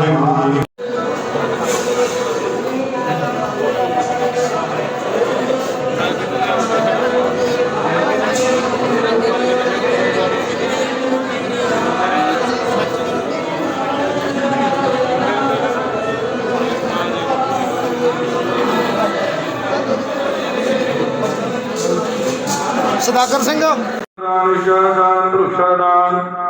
ਵਾਹਿਗੁਰੂ ਜੀ ਸਦਾਗਰ ਸਿੰਘ ਨਿਸ਼ਾਦਾਨ ਭਰੁਸ਼ਾਦਾਨ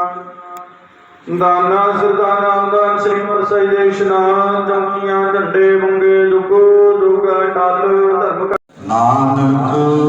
ਦਾਨਾ ਸਰਦਾਨਾ ਦਾਨ ਸ੍ਰੀ ਮਰਸਈ ਦੇ ਇਸ਼ਨਾਨ ਜੰਮੀਆਂ ਝੰਡੇ ਮੰਗੇ ਦੁਗੋ ਦੁਗਾ ਟਲ ਧਰਮ ਨਾਨਕ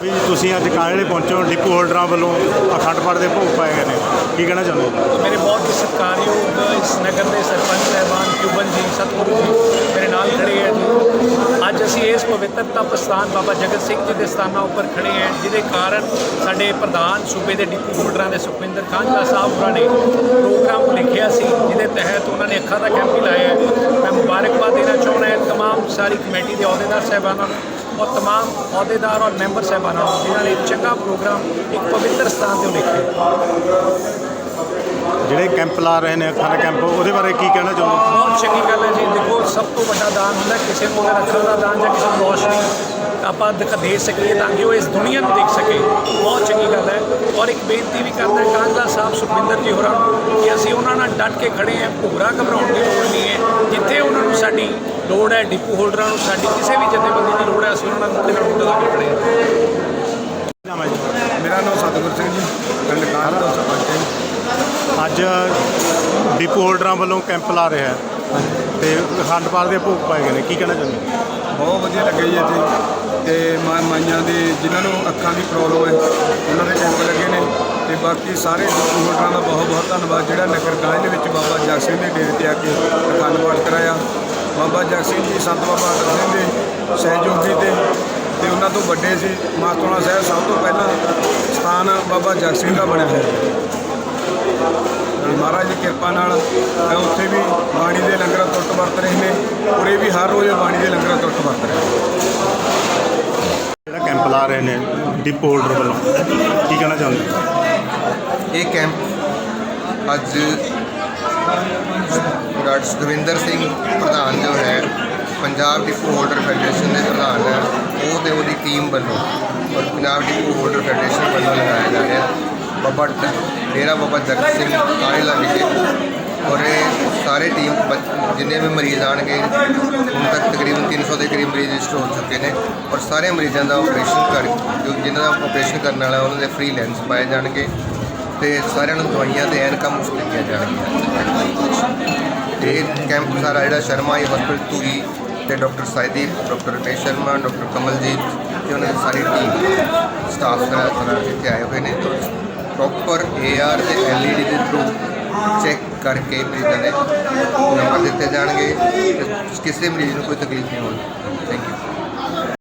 ਵੀ ਤੁਸੀਂ ਅੱਜ ਕਾਹਲੇ ਪਹੁੰਚੇ ਹੋ ਡਿਪੂ ਹੋਲਡਰਾਂ ਵੱਲੋਂ ਅਖੰਡ ਪਾਠ ਦੇ ਭੋਗ ਪਾਏ ਗਏ ਨੇ ਕੀ ਕਹਿਣਾ ਚਾਹੁੰਦੇ ਹੋ ਮੇਰੇ ਬਹੁਤ ਹੀ ਸਤਿਕਾਰਯੋਗ ਇਸ ਨਗਰ ਦੇ ਸਰਪੰਚ ਸਾਹਿਬਾਨ ਕਿਊਬਨ ਜੀ ਸਤਿਗੁਰੂ ਜੀ ਮੇਰੇ ਨਾਲ ਖੜੇ ਹੈ ਜੀ ਅੱਜ ਅਸੀਂ ਇਸ ਪਵਿੱਤਰ ਤਪ ਸਥਾਨ ਬਾਬਾ ਜਗਤ ਸਿੰਘ ਜੀ ਦੇ ਸਥਾਨਾਂ ਉੱਪਰ ਖੜੇ ਹਾਂ ਜਿਹਦੇ ਕਾਰਨ ਸਾਡੇ ਪ੍ਰਧਾਨ ਸੂਬੇ ਦੇ ਡਿਪੂ ਹੋਲਡਰਾਂ ਦੇ ਸੁਖਵਿੰਦਰ ਖਾਂਜਾ ਸਾਹਿਬ ਹੋਰਾਂ ਨੇ ਪ੍ਰੋਗਰਾਮ ਲਿਖਿਆ ਸੀ ਜਿਹਦੇ ਤਹਿਤ ਉਹਨਾਂ ਨੇ ਅੱਖਾਂ ਦਾ ਕੈਂਪ ਵੀ ਲਾਇਆ ਹੈ ਮੈਂ ਮੁਬਾਰਕਬਾਦ ਦੇਣਾ ਚਾਹੁੰਦਾ ਹਾਂ तमाम ਸਾਰੀ ਕਮੇਟੀ ਦੇ ਅਹੁਦੇਦਾਰ ਸਾਹਿਬਾਨਾਂ ਨੂੰ ਔਰ तमाम ਅਹੁਦੇਦਾਰ ਔਰ ਮੈਂਬਰ ਸਾਹਿਬਾਨਾਂ ਨੂੰ ਜਿਨ੍ਹਾਂ ਨੇ ਇੱਕ ਚੰਗਾ ਪ੍ਰੋਗਰਾਮ ਇੱਕ ਪਵਿੱਤਰ ਸਥਾਨ ਤੇ ਲਿਖਿਆ ਜਿਹੜੇ ਕੈਂਪ ਲਾ ਰਹੇ ਨੇ ਅੱਖਾਂ ਦਾ ਕੈਂਪ ਉਹਦੇ ਬਾਰੇ ਕੀ ਕਹਿਣਾ ਚਾਹੁੰਦੇ ਹੋ ਬਹੁਤ ਚੰਗੀ ਗੱਲ ਹੈ ਜੀ ਦੇਖੋ ਸਭ ਤੋਂ ਵੱਡਾ ਦਾਨ ਹੁੰਦਾ ਕਿਸੇ ਨੂੰ ਅਗਰ ਅੱਖਾਂ ਦਾ ਦਾਨ ਜਾਂ ਕਿਸੇ ਨੂੰ ਰੋਸ਼ਨੀ ਆਪਾਂ ਦਿਖਾ ਦੇ ਸਕੀਏ ਤਾਂ ਕਿ ਉਹ ਇਸ ਦੁਨੀਆ ਨੂੰ ਦੇਖ ਸਕੇ ਬਹੁਤ ਚੰਗੀ ਗੱਲ ਹੈ ਔਰ ਇੱਕ ਬੇਨਤੀ ਵੀ ਕਰਦਾ ਕਾਂਗਲਾ ਸਾਹਿਬ ਸੁਖਵਿੰਦਰ ਜੀ ਹੋਰਾਂ ਨੂੰ ਕਿ ਅਸੀਂ ਉਹਨਾਂ ਨਾਲ ਡਟ ਕੇ ਖੜੇ ਹਾਂ ਭੁਗਰਾ ਘਬਰਾਉਣ ਦੀ ਲੋੜ ਨਹੀਂ ਹੈ। ਜਿੱਥੇ ਉਹਨਾਂ ਨੂੰ ਸਾਡੀ ਲੋੜ ਹੈ ਡਿਪੂ ਹੋਲਡਰਾਂ ਨੂੰ ਸਾਡੀ ਕਿਸੇ ਵੀ ਜਥੇਬੰਦੀ ਦੀ ਲੋੜ ਹੈ ਅਸੀਂ ਉਹਨਾਂ ਨਾਲ ਨਾਲ ਲਾ ਕੇ ਖੜੇ ਜੀ ਮੇਰਾ ਨਾਮ ਸਤਿਗੁਰ ਸਿੰਘ ਜੀ ਪਿੰਡ ਕਾਰ ਦਾ ਸਰਪੰਚ ਹੈ ਜੀ। ਅੱਜ ਡਿਪੂ ਹੋਲਡਰਾਂ ਵੱਲੋਂ ਕੈਂਪ ਲਾ ਰਿਹਾ ਹੈ ਤੇ ਅਖੰਡ ਪਾਠ ਦੇ ਭੋਗ ਪਾਏ ਗਏ ਨੇ। ਕੀ ਕਹਿਣਾ ਚਾਹੁੰਦੇ ਬਹੁਤ ਵਧੀਆ ਲੱਗਿਆ ਜੀ ਇੱਥੇ। ਤੇ ਮਾਂ, ਮਾਈਆਂ ਦੇ ਜਿਨ੍ਹਾਂ ਨੂੰ ਅੱਖਾਂ ਦੀ ਪ੍ਰੋਬਲਮ ਹੈ, ਉਹਨਾਂ ਦੇ ਕੈਂਪ ਲੱਗੇ ਨੇ। ਤੇ ਬਾਕੀ ਸਾਰੇ ਡਿਪੂ ਦਾ ਬਹੁਤ ਬਹੁਤ ਧੰਨਵਾਦ। ਜਿਹੜਾ ਨਗਰ ਕਾਲਜ ਦੇ ਵਿੱਚ ਬਾਬਾ ਜਗ ਸਿੰਘ ਦੇ ਡੇਰੇ ਤੇ ਆ ਕੇ ਅਖੰਡ ਪਾਠ ਕਰਾਇਆ। ਬਾਬਾ ਜਗ ਸਿੰਘ ਜੀ ਸੰਤ ਬਾਬਾ ਅਟਲ ਸਿੰਘ ਦੇ ਸਹਿਯੋਗੀ ਤੇ ਤੇ ਉਹਨਾਂ ਤੋਂ ਵੱਡੇ ਸੀ। ਮਾਤੋਣਾ ਸਾਹਿਬ ਸਭ ਤੋਂ ਪਹਿਲਾਂ ਸਥਾਨ ਬਾਬਾ ਜਗ ਸਿੰਘ ਦਾ ਬਣਿਆ ਹੋਇਆ। ਹੈ ਤੇ ਮਹਾਰਾਜ ਦੀ ਕਿਰਪਾ ਨਾਲ ਮੈਂ ਉੱਥੇ ਵੀ ਬਾਣੀ ਦੇ ਲੰਗਰਾਂ ਟੁੱਟ ਵਰਤ ਰਹੇ ਨੇ। ਉਰੇ ਵੀ ਹਰ ਰੋਜ਼ ਬਾਣੀ ਦੇ ਲੰਗਰਾਂ ਟੁੱਟ ਵਰਤ ਰਹੇ ਨੇ। ਜਿਹੜਾ ਕੈਂਪ ਰਹੇ ਨੇ ਡਿਪੂ ਹੋਲਡਰ ਵੱਲੋਂ। ਕੀ ਕਹਿਣਾ ਚਾਹੁੰਦੇ ਹੋ? ਇਹ ਕੈਂਪ ਅੱਜ ਡਾਕਟਰ ਸੁਖਵਿੰਦਰ ਸਿੰਘ ਪ੍ਰਧਾਨ ਜੋ ਹੈ, ਪੰਜਾਬ ਡਿਪੂ ਹੋਲਡਰ ਫੈਡਰੇਸ਼ਨ ਦੇ ਪ੍ਰਧਾਨ ਹੈ, ਉਹ ਤੇ ਉਹਦੀ ਟੀਮ ਵੱਲੋਂ ਔਰ ਪੰਜਾਬ ਡਿਪੂ ਹੋਲਡਰ ਫੈਡਰੇਸ਼ਨ ਵੱਲੋਂ ਲਗਾਇਆ ਜਾ ਰਿਹਾ। ਬਾਬਾ ਡ- ਡੇਰਾ ਬਾਬਾ ਜਗਤ ਸਿੰਘ ਕਾਇਲਾ ਵਿਖੇ ਔਰ ਇਹ ਸਾਰੇ ਟੀਮ ਬ- ਜਿੰਨੇ ਵੀ ਮਰੀਜ਼ ਆਣਗੇ ਹੁਣ ਤੱਕ ਤਕਰੀਬਨ 300 ਦੇ ਕਰੀਬ ਮਰੀਜ਼ ਰਜਿਸਟਰ ਹੋ ਚੁੱਕੇ ਨੇ ਔਰ ਸਾਰੇ ਮਰੀਜ਼ਾਂ ਦਾ ਆਪਰੇਸ਼ਨ ਕਰ, ਜੋ ਜਿਨ੍ਹਾਂ ਦਾ ਆਪਰੇਸ਼ਨ ਕਰਨ ਵਾਲਾ ਉਹਨਾਂ ਦੇ ਫ੍ਰੀ ਲੈਂਸ ਪਾਏ ਜਾਣਗੇ ਤੇ ਸਾਰਿਆਂ ਨੂੰ ਦਵਾਈਆਂ ਤੇ ਐਨਕਾਂ ਮੁਫਤ ਦਿੱਤੀਆਂ ਜਾਣਗੀਆਂ। ਇਹ ਕੈਂਪ ਸਾਰਾ ਜਿਹੜਾ ਸ਼ਰਮਾ ਇਹ ਹਸਪੀਟਲ ਧੂਰੀ ਤੇ doctor Saideep doctor Ramesh Sharma, doctor Kamaljit ਤੇ ਉਹਨਾਂ ਦੀ ਸਾਰੀ ਟੀਮ ਸਟਾਫ ਦਾ ਸਾਰਾ ਇੱਥੇ ਆਏ ਹੋਏ ਨੇ। ਪ੍ਰੋਪਰ ਏਆਰ ਤੇ ਐਲਈਡੀ ਦੇ ਥਰੂ ਚੈੱਕ ਕਰਕੇ ਮਰੀਜ਼ਾਂ ਦੇ ਨੰਬਰ ਦਿੱਤੇ ਜਾਣਗੇ। ਤੇ ਕਿਸੇ ਮਰੀਜ਼ ਨੂੰ ਕੋਈ ਤਕਲੀਫ ਨਹੀਂ ਹੋਵੇ ਥੈਂਕ ਯੂ